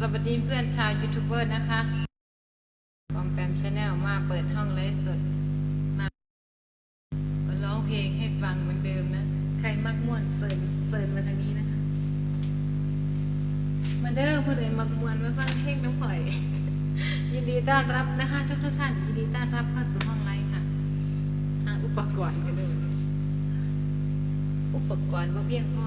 สวัสดีเพื่อนชาวยูทูบเบอร์นะคะปอมแปมชาแนลมาเปิดห้องไลฟ์สด มาร้องเพลงให้ฟังเหมือนเดิมนะ ใครมักม่วนเซิร์นเซิร์นมาทางนี้นะคะ มาเด้อผู้ใดมักม่วนมาฟังเพลงน้ำข่อย ยินดีต้อนรับนะคะทุกทุกท่าน ยินดีต้อนรับเข้าสู่ห้องไลฟ์ค่ะหาอุปกรณ์กันเลย อุปกรณ์ว่าเพียงพอ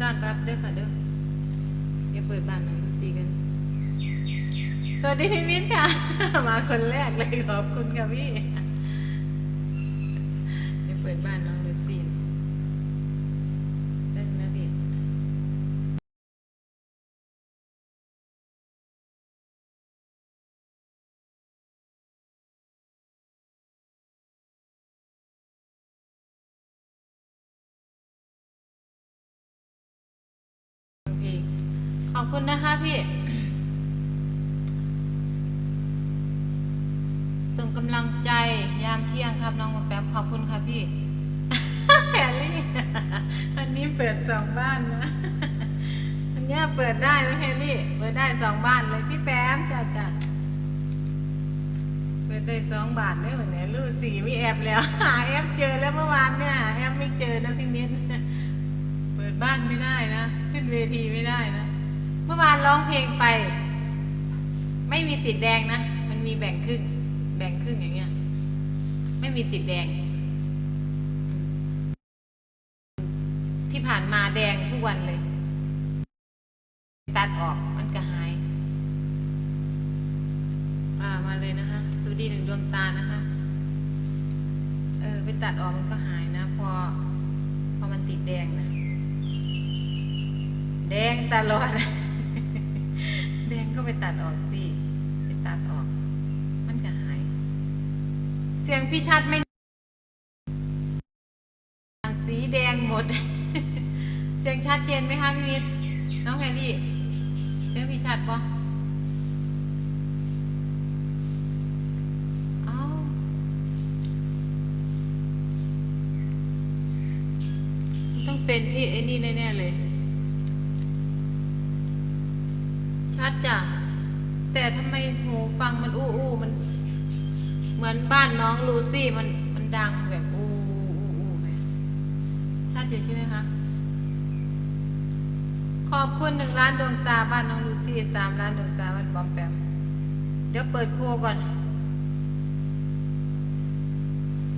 ต้อนรับด้วยค่ะเด้อเดี๋ยวเปิดบ้านน้องสี่กัน สวัสดีพี่มิ้นค่ะ มาคนแรกเลยขอบคุณค่ะพี่เดี๋ยวเปิดบ้านน้อง คุณนะคะพี่ ส่งกำลังใจยามเที่ยงครับน้องแป๊บขอบคุณค่ะพี่แฮรี่อันนี้เปิดสองบ้านนะ อันนี้เปิดได้นะแฮรี่ เปิดได้สองบ้านเลยพี่แป๊มจ้าจ้าเปิดได้สองบาทได้เหมือนไหนลูกสี่มีแอบแล้ว หาแอบเจอแล้วเมื่อวานเนี่ยหาแอบไม่เจอนะพี่มิ้น เปิดบ้านไม่ได้นะ ขึ้นเวทีไม่ได้นะ มื่อวานร้องเพลงไป ไม่มีติดแดงนะ มันมีแบ่งครึ่ง แบ่งครึ่งอย่างเงี้ย ไม่มีติดแดง ที่ผ่านมาแดงทุกวันเลย ตัดออกมันก็หายามาเลยนะคะ สวัสดีหนึ่งดวงตานะคะ เออไปตัดออกมันก็หายนะ พอ พอมันติดแดงนะ แดงตลอด แดงก็ไปตัดออกสิไปตัดออก มันก็หาย เสียงพี่ชัดไม่สีแดงหมด เสียงชัดเจนไหมคะพี่มิตรน้องแพรรี่เสียงพี่ชัดปะต้องเป็นที่ไอ้นี่แน่ๆเลย ชัดจ้ะแต่ทำไมหูฟังมันอู้อู้มัน เหมือนบ้านน้องลูซี่มันมันดังแบบอู้อู้อู้ไหมชัดอยู่ใช่ไหมคะขอบคุณหนึ่งล้านดวงตาบ้านน้องลูซี่สามล้านดวงตาบ้านบอมแปมเดี๋ยวเปิดโคก่อน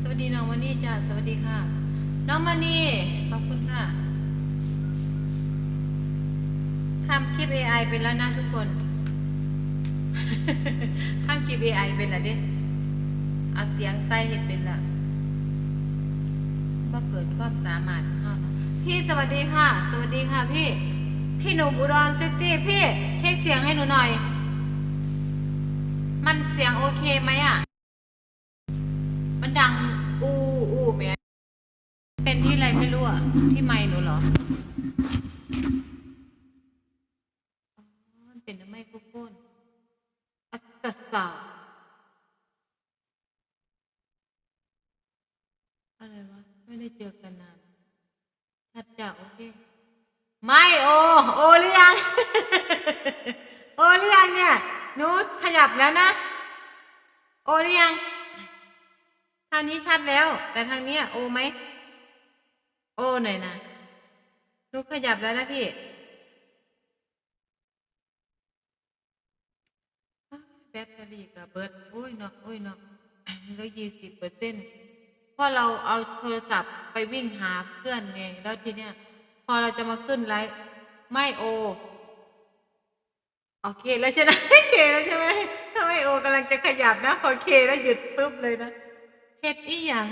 สวัสดีน้องมานี่จ้าสวัสดีค่ะ น้องมานี่ขอบคุณค่ะำคลิป AI เป็นแล้วนะทุกคนทำคลิป AI เป็นแล้วเด้เอาเสียงใส่เห็ดเป็นละว่าเกิดความสามารถเข้าเนาะพี่สวัสดีค่ะ สวัสดีค่ะพี่ พี่หนุ่มอุดรซิตี้พี่เช็คเสียงให้หนูหน่อย มันเสียงโอเคไหมอะ มันดังอูอูไหมเป็นที่อะไรไม่รู้อะ ที่ไมค์หนูเหรอ เป็นไมโครโฟนอัตตาอะไรวะไม่ได้เจอกันนานชัดจ้ะโอเค ไม่โอ โอหรือยังโอหรือยังเนี่ยนูขยับแล้วนะ โอหรือยังทางนี้ชัดแล้ว แต่ทางนี้โอไหม โอหน่อยนะนูขยับแล้วนะพี่ แบตเตอรี่กับเบิร์ดโอ้ยเนาะโอ้ยเนาะเหลือยี่สิบเปอร์เซ็นต์พอเราเอาโทรศัพท์ไปวิ่งหาเพื่อนไงแล้วทีเนี้ย พอเราจะมาขึ้นไลฟ์ไม่โอโอเคแล้วใช่ไหมโอเคแล้วใช่ไหมถ้าไม่โอกำลังจะขยับนะพอเคแล้วหยุดปุ๊บเลยนะเฮ็ดอีหยัง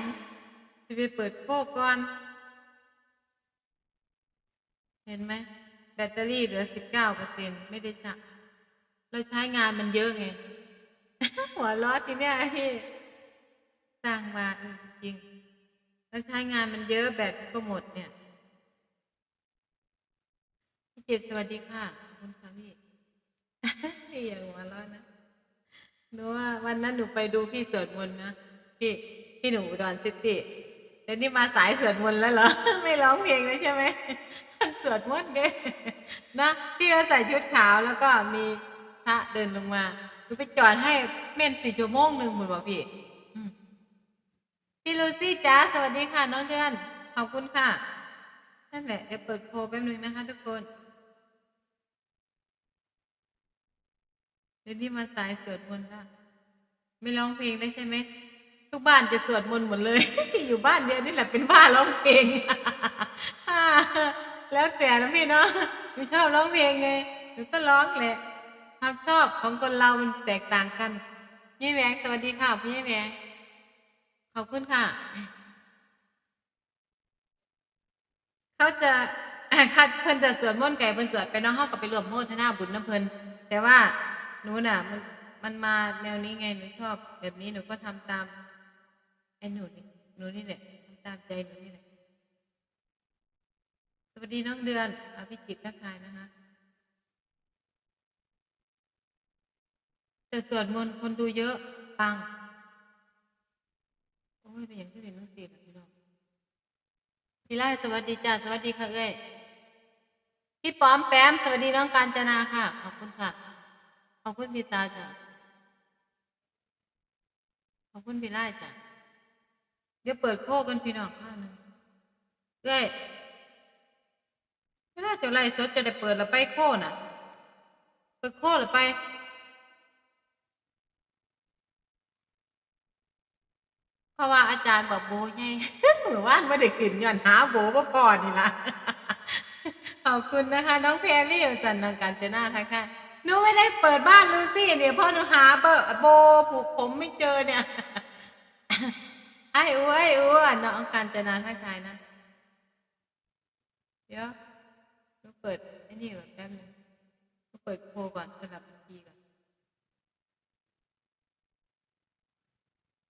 จะไปเปิดโคกก่อน เห็นไหมแบตเตอรี่เหลือสิบเก้าเปอร์เซ็นไม่ได้จะเราใช้งานมันเยอะไง หัวร้อทีเนี้ยพี่สร้างมาจริงแล้วใช้งานมันเยอะแบตก็หมดเนี่ยพี่จิตสวัสดีค่ะคุณค่ะพี่พี่อย่าหัวราะนะหนูว่าวันนั้นหนูไปดูพี่สวดมนต์นะพี่พี่หนูดอนซิตี้เดี๋ยวนี้มาสายสวดมนต์แล้วเหรอ ไม่ร้องเพลงเลยใช่ไหมสวดมนต์เด้นะพี่ก็ใส่ชุดขาวแล้วก็มีพระเดินลงมา นูไปจอดให้เม่นสี่ชั่วโมงหนึ่งหมดบอกพี่พี่ลูซี่จ้าสวัสดีค่ะ น้องเดือน ขอบคุณค่ะ นั่นแหละเดี๋ยวเปิดโพลแป๊บนึงนะคะ ทุกคนเดี๋ยวนี้มาสายสวดมนต์ละไม่ร้องเพลงได้ใช่ไหม ทุกบ้านจะสวดมนต์หมดเลย อยู่บ้านเดียวนี่แหละเป็นบ้านร้องเพลง แล้วแต่นะพี่เนาะหนูชอบร้องเพลงไงหนูก็ร้องแหละ ความชอบของคนเรามันแตกต่างกันยี่แหวงสวัสดีค่ะพี่ยี่แหวงขอบคุณค่ะ เขาจะคัดเพิ่นจะสวดมนต์ไก่เพิ่นสวดไปน้องห้องกับไปรวมโมทนาบุญน้ำเพิ่นแต่ว่าหนูน่ะ มันมันมาแนวนี้ไงหนูชอบ แบบนี้หนูก็ทำตามไอ้หนูนี่หนูนี่แหละทำตามใจหนูนี่แหละสวัสดีน้องเดือนอภิจิตทักทายนะคะ แต่สวดมนต์คนดูเยอะปัง โอ้ยเป็นอย่างที่เป็นน้องสีนะพี่น้องพี่ไล่สวัสดีจ้าสวัสดีค่ะเอ้ยพี่ป้อมแปมสวัสดีน้องกาญจนาค่ะ ขอบคุณค่ะ ขอบคุณพี่ตาจ้ะขอบคุณพี่ไล่จ้ะเดี๋ยวเปิดโคกันพี่น้องข้างหนึงเอ้ยเวลาจะไล่สดจะได้เปิดแล้วไปโคน่ะ เปิดโคหรือไป ราะว่าอาจารย์บอกโบไงหรือว่าไม่ได้กินย้อนหาโบก็พอนี่ละขอบคุณนะคะ น้องแพรรี่สันนังการเจน่าทักค่ะหนูไม่ได้เปิดบ้านลูซี่เนี่ยพราะหนูหาเบอร์โบผูกผมไม่เจอเนี่ยไอ้อ้วยอ้วน้องการเจนาทักทายนะ เดี๋ยวหนูเปิดไอ้นี่ก่อนแป๊บนึงหนูเปิดโคก่อนสลับบัญชีก่อน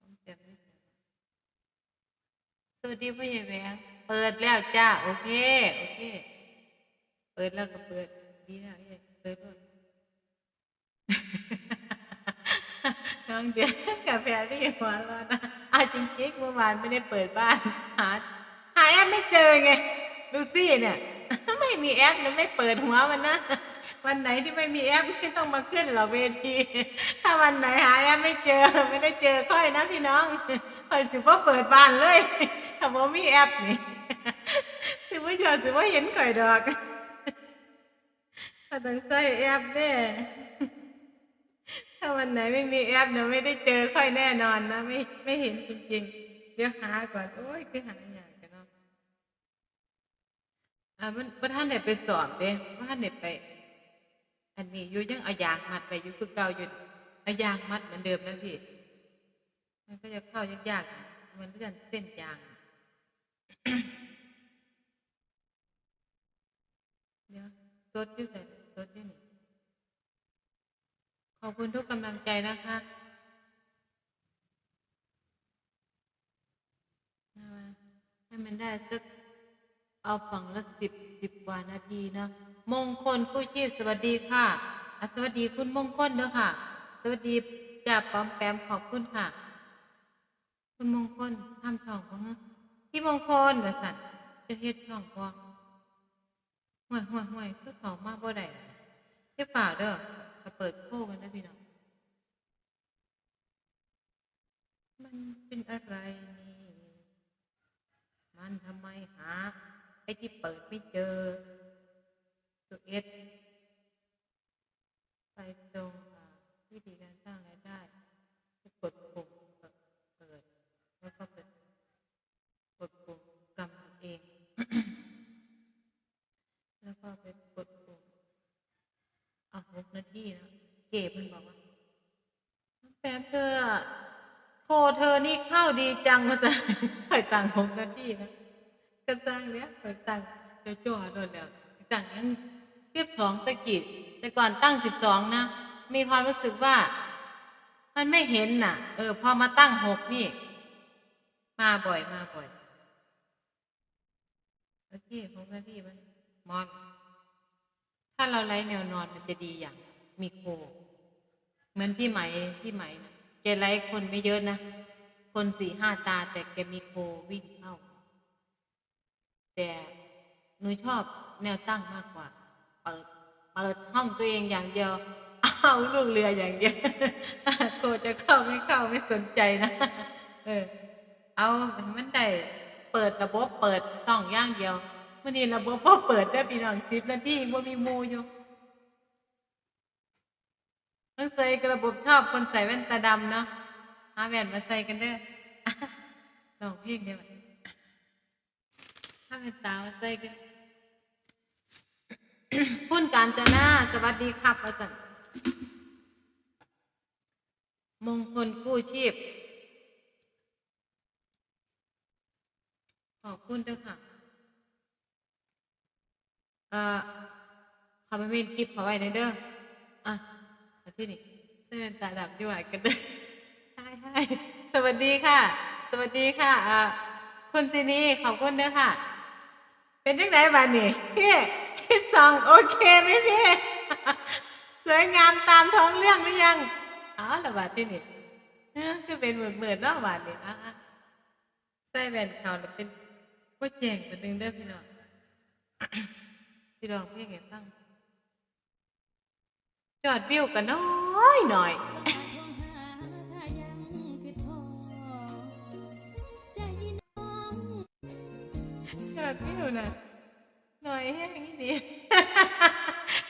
ต้องเต็มไม่เต็ม สวัสดีพ่อใหญ่แหวงเปิดแล้วจ้า โอเค โอเค เปิดแล้วก็เปิด ดีแล้วเอ้ยเปิดหมดน้องเดียวกาแฟที่หัวเร้อนนะอาจริงๆเมื่อวานไม่ได้เปิดบ้าน หา หาแอปไม่เจอไงลูซี่เนี่ย ไม่มีแอปเลยไม่เปิดหัวมันนะวันไหนที่ไม่มีแอปไม่ต้องมาขึ้นหรอเวที ถ้าวันไหนหาแอปไม่เจอ ไม่ได้เจอค่อยนะพี่น้องค่อยสิว่าเปิดบ้านเลย ถ้าว่ามีแอปนี่สิว่าเจอสิว่าเห็นข่อยดอกถ้าต้องใช้แอปแน่ถ้าวันไหนไม่มีแอปเนี่ยไม่ได้เจอค่อยแน่นอนนะไม่ไม่เห็นจริงๆ เดี๋ยวหาก่อน โอ้ยคือหาอย่างกันเนาะอ่ามันว่าท่านไหนไปสอบเด้ว่าท่านไหนไป อันนี้อยู่ยังเอายางมัดไปอยู่คือเก่าอยู่เอายางมัดเหมือนเดิมนะพี่มันก็จะเข้ายากๆเหมือนเลื่อนเส้นยาง ดี๋ยวรถที่ใส่รถที่นี่ขอบคุณทุกกำลังใจนะคะให้มันได้สักเอาฝั่งละสิบสิบกว่านาทีนะมงคลกู้ชีพสวัสดีค่ะสวัสดีคุณมงคลเด้อค่ะ สวัสดีจ่าปอมแปมขอบคุณค่ะ คุณมงคลทำช่องของพี่มงคลบริษัทจะเฮ็ดช่องบ่ ห่วยห่วยห่วยคือเขามาบ่ได้เจ้าป่าเด้อมาเปิดโค้กันนะพี่น้องมันเป็นอะไรนี่มันทำไมหาไอ้ที่เปิดไม่เจอสุเอสไปตรงอ่าวิธีการสร้างรายได้ก็กดปุ่มเปิด แล้วก็ไปกดปุ่มกำเอง แล้วก็ไปกดปุ่มอะหกนาทีนะ เก็บมันบอกว่าแป๊บเธอโคเธอนี่เข้าดีจังมาสั่งข่อยตังหกนาทีนะก็สั่งเนี้ยข่อยตังจ้าจ่อโดนแล้วตังยังเทียบสองตะกิดแต่ก่อนตั้งสิบสองนะ มีความรู้สึกว่า มันไม่เห็นน่ะ เออ พอมาตั้งหกนี่ มาบ่อยมาบ่อยที่หกนาทีมันมอน ถ้าเราไล่แนวนอนมันจะดีอย่าง มีโค เหมือนพี่ไหมพี่ไหมนะแกไล่คนไม่เยอะนะ คนสี่ห้าตาแต่แกมีโควิ่งเข้า แต่หนูชอบแนวตั้งมากกว่า เปิดเปิดห้องตัวเองอย่างเดียวเอาลูกเรืออย่างเดียวโคจะเข้าไม่เข้าไม่สนใจนะ เออ เอามันได้เปิดระบบเปิดต้องอย่างเดียวมื่อนี้ระบบพอเปิดได้พี่น้องสิบนาทีบ่ามีมูอยู่ ต้องใส่กระบบชอบคนใส่แว่นตาดำเนาะหาแว่นมาใส่กันเด้อลองเพลงได้ไหมถ้าแว่นตามาใส่กันพุ่นการจนาสวัสดีครับอาจารย์มงคลกู้ชีพ ขอบคุณด้วยค่ะ เอ่อขอไปมีคลิปขอไว้ในอยเด้ออะ มาที่นี่เส้นตาดับดีกว่ากันเด้อใช่ใช่สวัสดีค่ะ สวัสดีค่ะอ่าคุณซินีขอบคุณด้วยค่ะ เป็นยังไงบ้านี่พี่พี่สองโอเคไหมพี่สวยงามตามท้องเรื่องหรือยังอ๋อละบาดที่นี่คือเป็นเหมือนเหมือนนอกบาดนี่อะใส่แว่นเขาแล้วเป็นว่าแจงตัวหนึงเด้อพี่น้องพี่ลองเพลงให้ฟัง ยอดวิวกันน้อยหน่อยก็มาทวงหาถ้ายังคือโทรใจน้องยอดวิวนะหน่อยแห้งนี่ดี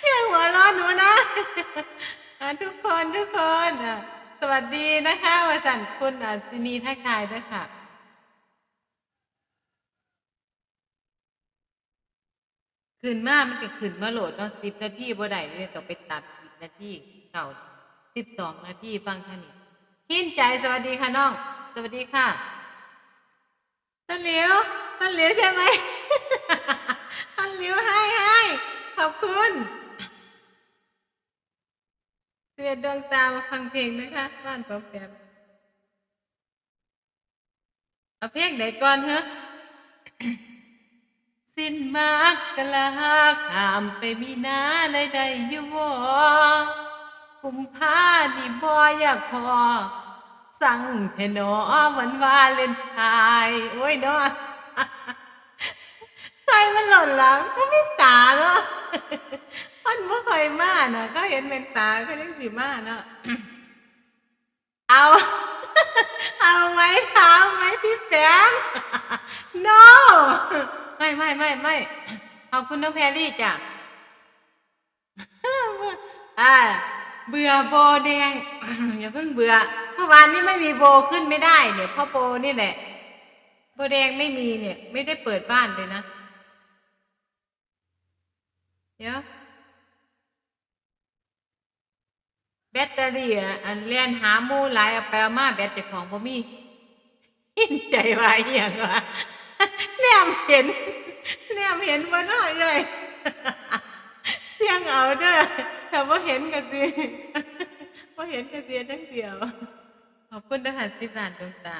ยังหัวเร้อนหนูนะอะทุกคนทุกคนอะสวัสดีนะคะวสันต์คุณอะซินีทักทายด้วยค่ะ ขึ้นมามันก็ขึ้นมาโหลดเนาะสิบนาทีบ่ได้เลยต้องไปตัดสิบนาทีเก่าสิบสองนาทีฟังแค่นี้หินใจสวัสดีค่ะน้อง สวัสดีค่ะต้นเหลียวต้นเหลียวใช่ไหมต้นเหลียวให้ให้ขอบคุณเสียดวงตามาฟังเพลงนะคะบ้านปอมแปมเอาเพลงไหนก่อนเหรอ สิ้นมากกะลาข้ามไปมีนาเลยได้อยู่บ่กุมภานี่บ่อยากพอ สั่งเทนอวันวาเลนไทน์โอ้ยเนาะใส่มันหล่นหลังก็ไม่ตาเนาะมันบ่ค่อยมาเนาะก็เห็นเป็นตาก็ยังสิมาเนาะเอาเอาไหมเท้าไหมพี่แฟม no ไม่ไม่ไม่ไม่ขอบคุณน้องแพรรี่จ้ะอ่าเบื่อโบแดง อย่าเพิ่งเบื่อเมื่อวานนี้ไม่มีโบขึ้นไม่ได้เนี่ยเพราะโบนี่แหละโบแดงไม่มีเนี่ย ไม่ได้เปิดบ้านเลยนะเดี๋ยวแบตเตอรี่อะอันเลียนหามูหลายเอาไปเอามาแบตเจ้าของบ่มีหินใจว่าอย่างวะ แนมเห็น แนมเห็นว่าน้อยเลยเสียงเอาเด้อแต่ว่าเห็นกันสิว่าเห็นกันเสียทั้งเดียว ขอบคุณทหารสิบล้านดวงตา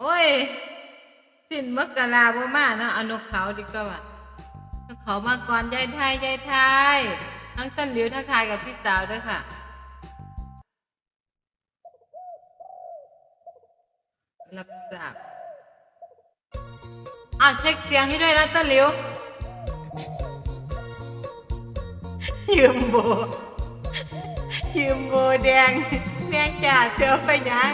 โอ้ย สิ้นมกราบ่มาเนาะเอานกเขาดีกว่าเขามาก่อนยายไทยยายไทยทั้งต้นเหลิวทักทายกับพี่สาวด้วยค่ะ รับทราบอ่าเช็คเสียงให้ด้วยนะต้นหลิว ยืมโบ ยืมโบแดงแดงจ่าเธอไปยัง